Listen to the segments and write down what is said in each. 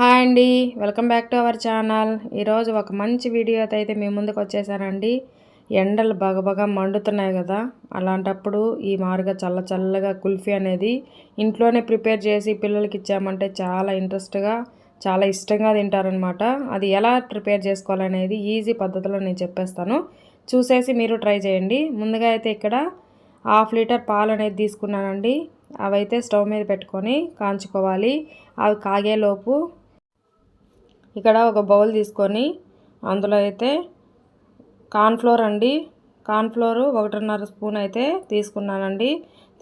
Hi అండి welcome back to our channel. ఈరోజు ఒక మంచి వీడియోతో అయితే మీ ముందుకు వచ్చేసానండి. ఎండలు బాగా మండుతున్నాయి కదా అలాంటప్పుడు ఈ మారుగా చల్ల చల్లగా కుల్ఫీ అనేది ఇంట్లోనే ప్రిపేర్ చేసి పిల్లలకి ఇచ్చామంటే చాలా ఇంట్రెస్ట్గా చాలా ఇష్టంగా తింటారనమాట అది ఎలా ప్రిపేర్ చేసుకోవాలనేది ఈజీ పద్ధతిలో నేను చెప్పేస్తాను. చూసేసి మీరు ట్రై చేయండి. ముందుగా అయితే ఇక్కడ హాఫ్ లీటర్ పాలు అనేది తీసుకున్నానండి. అవైతే స్టవ్ మీద పెట్టుకొని కాంచుకోవాలి. అవి కాగేలోపు ఇక్కడ ఒక బౌల్ తీసుకొని అందులో అయితే కార్న్ఫ్లోర్ అండి. కార్న్ఫ్లోరు ఒకటిన్నర స్పూన్ అయితే తీసుకున్నానండి.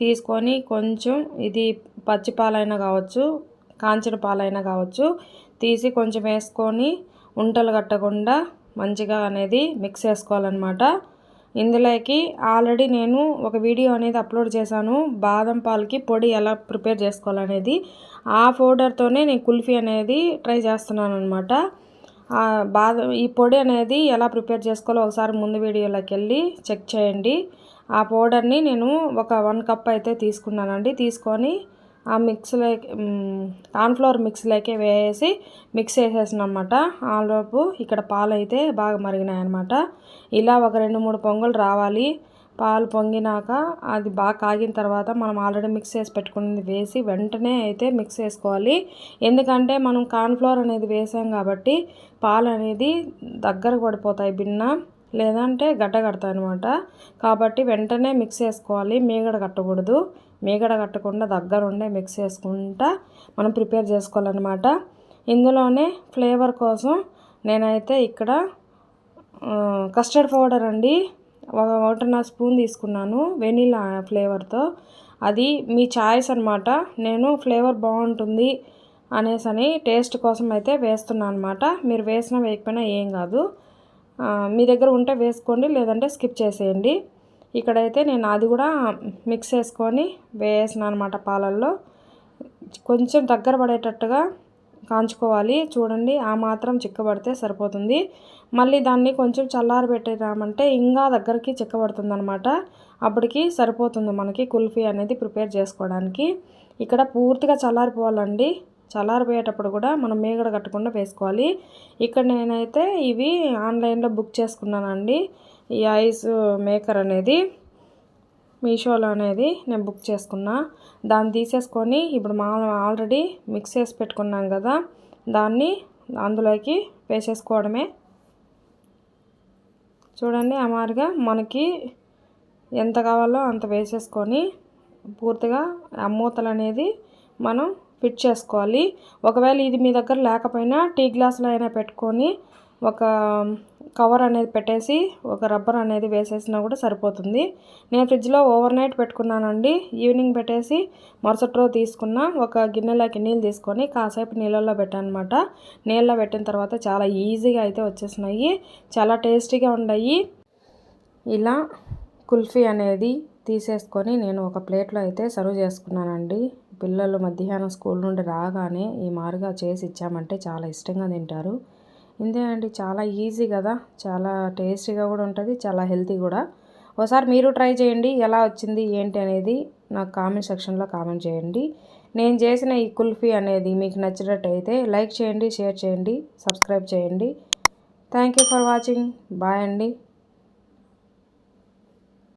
తీసుకొని కొంచెం ఇది పచ్చి పాలైనా కావచ్చు కాంచిన పాలైనా కావచ్చు తీసి కొంచెం వేసుకొని ఉంటలు కట్టకుండా మంచిగా అనేది మిక్స్ చేసుకోవాలన్నమాట. ఇందులోకి ఆల్రెడీ నేను ఒక వీడియో అనేది అప్లోడ్ చేశాను. బాదం పాలకి పొడి ఎలా ప్రిపేర్ చేసుకోవాలనేది. ఆ పౌడర్తోనే నేను కుల్ఫీ అనేది ట్రై చేస్తున్నాను అనమాట బాదం ఈ పొడి అనేది ఎలా ప్రిపేర్ చేసుకోవాలో ఒకసారి ముందు వీడియోలోకి వెళ్ళి చెక్ చేయండి. ఆ పౌడర్ని నేను ఒక వన్ కప్ అయితే తీసుకున్నానండి. తీసుకొని ఆ మిక్స్లో కార్న్ఫ్లవర్ మిక్స్లోకి వేసి మిక్స్ చేసేసిన అనమాట ఆలోపు ఇక్కడ పాలు అయితే బాగా మరిగినాయి అనమాట ఇలా ఒక రెండు మూడు పొంగులు రావాలి. పాలు పొంగినాక అది బాగా కాగిన తర్వాత మనం ఆల్రెడీ మిక్స్ చేసి పెట్టుకున్నది వేసి వెంటనే అయితే మిక్స్ చేసుకోవాలి. ఎందుకంటే మనం కార్న్ఫ్లవర్ అనేది వేసాం కాబట్టి పాలు అనేది దగ్గరకు పడిపోతాయి బిన్న. లేదంటే గడ్డ కడతాయి అనమాట కాబట్టి వెంటనే మిక్స్ చేసుకోవాలి. మీగడ కట్టకూడదు. మీగడ కట్టకుండా దగ్గరుండే మిక్స్ చేసుకుంటా మనం ప్రిపేర్ చేసుకోవాలన్నమాట. ఇందులోనే ఫ్లేవర్ కోసం నేనైతే ఇక్కడ కస్టర్డ్ పౌడర్ అండి. ఒక ఒకటిన్నర స్పూన్ తీసుకున్నాను వెనీలా ఫ్లేవర్తో అది మీ చాయిస్ అనమాట నేను ఫ్లేవర్ బాగుంటుంది అనేసి అని టేస్ట్ కోసం అయితే వేస్తున్నాను అనమాట మీరు వేసినా వేయకపోయినా ఏం కాదు. మీ దగ్గర ఉంటే వేసుకోండి లేదంటే స్కిప్ చేసేయండి. ఇక్కడైతే నేను అది కూడా మిక్స్ చేసుకొని వేసిన అనమాట పాలల్లో. కొంచెం దగ్గర పడేటట్టుగా కాంచుకోవాలి. చూడండి ఆ మాత్రం చిక్కబడితే సరిపోతుంది. మళ్ళీ దాన్ని కొంచెం చల్లారి పెట్టేదామంటే ఇంకా దగ్గరికి చిక్కబడుతుంది అనమాట అప్పటికి సరిపోతుంది మనకి కుల్ఫీ అనేది ప్రిపేర్ చేసుకోవడానికి. ఇక్కడ పూర్తిగా చల్లారిపోవాలండి. చల్లారిపోయేటప్పుడు కూడా మనం మేగడ కట్టకుండా వేసుకోవాలి. ఇక్కడ నేనైతే ఇవి ఆన్లైన్లో బుక్ చేసుకున్నానండి. ఈ ఐస్ మేకర్ అనేది మీషోలో అనేది నేను బుక్ చేసుకున్నా. దాన్ని తీసేసుకొని ఇప్పుడు మా ఆల్రెడీ మిక్స్ చేసి పెట్టుకున్నాం కదా దాన్ని అందులోకి వేసేసుకోవడమే. చూడండి అమారుగా మనకి ఎంత కావాలో అంత వేసేసుకొని పూర్తిగా ఆ మూతలు అనేది మనం ఫిట్ చేసుకోవాలి. ఒకవేళ ఇది మీ దగ్గర లేకపోయినా టీ గ్లాసులో అయినా పెట్టుకొని ఒక కవర్ అనేది పెట్టేసి ఒక రబ్బర్ అనేది వేసేసినా కూడా సరిపోతుంది. నేను ఫ్రిడ్జ్లో ఓవర్ నైట్ పెట్టుకున్నానండి. ఈవినింగ్ పెట్టేసి మరుసటి రోజు తీసుకున్న ఒక గిన్నెలోకి నీళ్ళు తీసుకొని కాసేపు నీళ్ళల్లో పెట్టానమాట. నీళ్ళలో పెట్టిన తర్వాత చాలా ఈజీగా అయితే వచ్చేసినాయి. చాలా టేస్టీగా ఉన్నాయి ఇలా కుల్ఫీ అనేది తీసేసుకొని నేను ఒక ప్లేట్లో అయితే సర్వ్ చేసుకున్నానండి. పిల్లలు మధ్యాహ్నం స్కూల్ నుండి రాగానే ఈ మారుగా చేసి ఇచ్చామంటే చాలా ఇష్టంగా తింటారు. ఇంతే అండి చాలా ఈజీ కదా చాలా టేస్టీగా కూడా ఉంటుంది చాలా హెల్తీ కూడా. ఒకసారి మీరు ట్రై చేయండి ఎలా వచ్చింది ఏంటి అనేది నాకు కామెంట్ సెక్షన్లో కామెంట్ చేయండి. నేను చేసిన ఈ కుల్ఫీ అనేది మీకు నచ్చినట్టయితే లైక్ చేయండి షేర్ చేయండి సబ్స్క్రైబ్ చేయండి. Thank you for watching bye అండి.